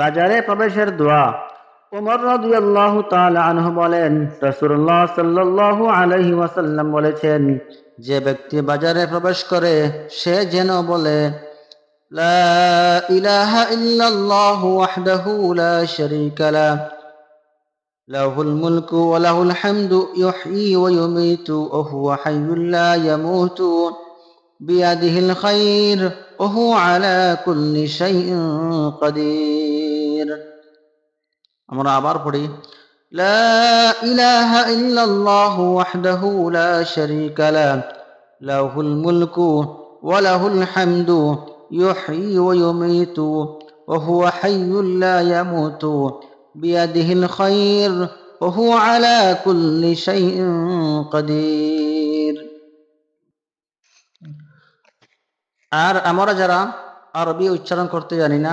বাজারে প্রবেশের দোয়া। ওমর রাদিয়াল্লাহু তাআলা আনহু বলেন, রাসূলুল্লাহ সাল্লাল্লাহু আলাইহি ওয়াসাল্লাম বলেছেন, যে ব্যক্তি বাজারে প্রবেশ করে, সে যেন বলে, লা ইলাহা ইল্লাল্লাহু ওয়াহদাহু লা শারীকা লা, লাহুল মুলকু ওয়া লাহুল হামদু ইউহয়ী ওয়া ইউমীতু ওয়া হুয়া হাইয়্যুল লা ইয়ামুতু বিয়াদিহিল খায়র ওয়া হুয়া আলা কুল্লি শাইইন কাদির আমরা আবার পড়ি لا إله إلا الله وحده لا شريك له له الملك وله الحمد يحيي ويميت وهو حي لا يموت بيده الخير وهو على كل شيء قدير আর আমরা যারা আরবি উচ্চারণ করতে জানি না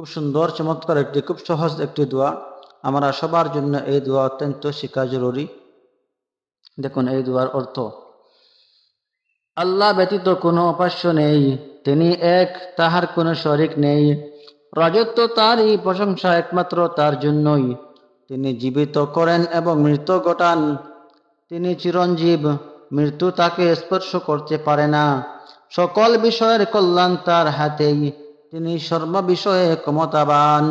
খুব সুন্দর, চমৎকার একটি, খুব সহজ একটি দোয়া। আমরা সবার জন্য এই দোয়া অত্যন্ত শিক্ষা জরুরি। দেখুন, এই দোয়ার অর্থ। আল্লাহ ব্যতীত কোনো উপাস্য নেই, তিনি এক, তাহার কোনো শরিক নেই। রাজত্ব তারই প্রশংসা একমাত্র তার জন্যই। তিনি জীবিত করেন এবং মৃত্যু ঘটান। তিনি চিরঞ্জীব, মৃত্যু তাকে স্পর্শ করতে পারে না। সকল বিষয়ের কল্যাণ তার হাতেই। তিনি সর্ববিষয়ে ক্ষমতাবান।